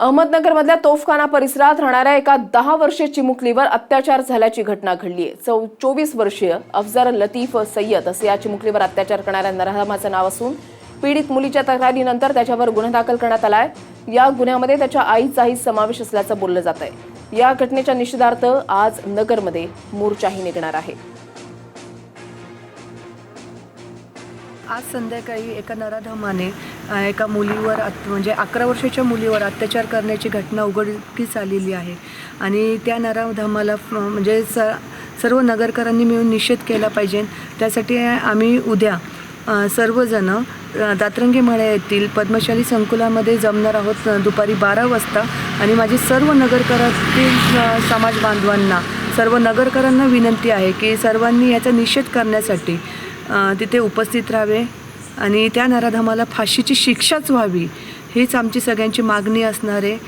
अहमदनगरमधल्या तोफखाना परिसरात राहणाऱ्या एका दहा वर्षीय चिमुकलीवर अत्याचार झाल्याची घटना घडली आहे. चौ चोवीस वर्षीय अफजर लतीफ सय्यद असे या चिमुकलीवर अत्याचार करणाऱ्या नरहमाचं नाव असून पीडित मुलीच्या तक्रारीनंतर त्याच्यावर गुन्हा दाखल करण्यात आलाय या गुन्ह्यामध्ये त्याच्या आईचाही समावेश असल्याचं बोललं जात आहे. या घटनेच्या निषेधार्थ आज नगरमध्ये मोर्चाही निघणार आहे. आज संध्याकाळी एका नराधमाने एका मुलीवर अत- म्हणजे अकरा वर्षाच्या मुलीवर अत्याचार करण्याची घटना उघडकीस आलेली आहे. आणि त्या नराधमाला म्हणजे स सर्व नगरकरांनी मिळून निषेध केला पाहिजे. त्यासाठी आम्ही उद्या सर्वजण दातरंगी मळ्या येथील पद्मशाली संकुलामध्ये जमणार आहोत. दुपारी बारा वाजता. आणि माझी सर्व नगरकरातील समाज बांधवांना सर्व नगरकरांना विनंती आहे की सर्वांनी याचा निषेध करण्यासाठी तिथे उपस्थित राहावे. आणि त्या नराधमाला फाशीची शिक्षाच व्हावी. हीच आमची सगळ्यांची मागणी असणार. आहे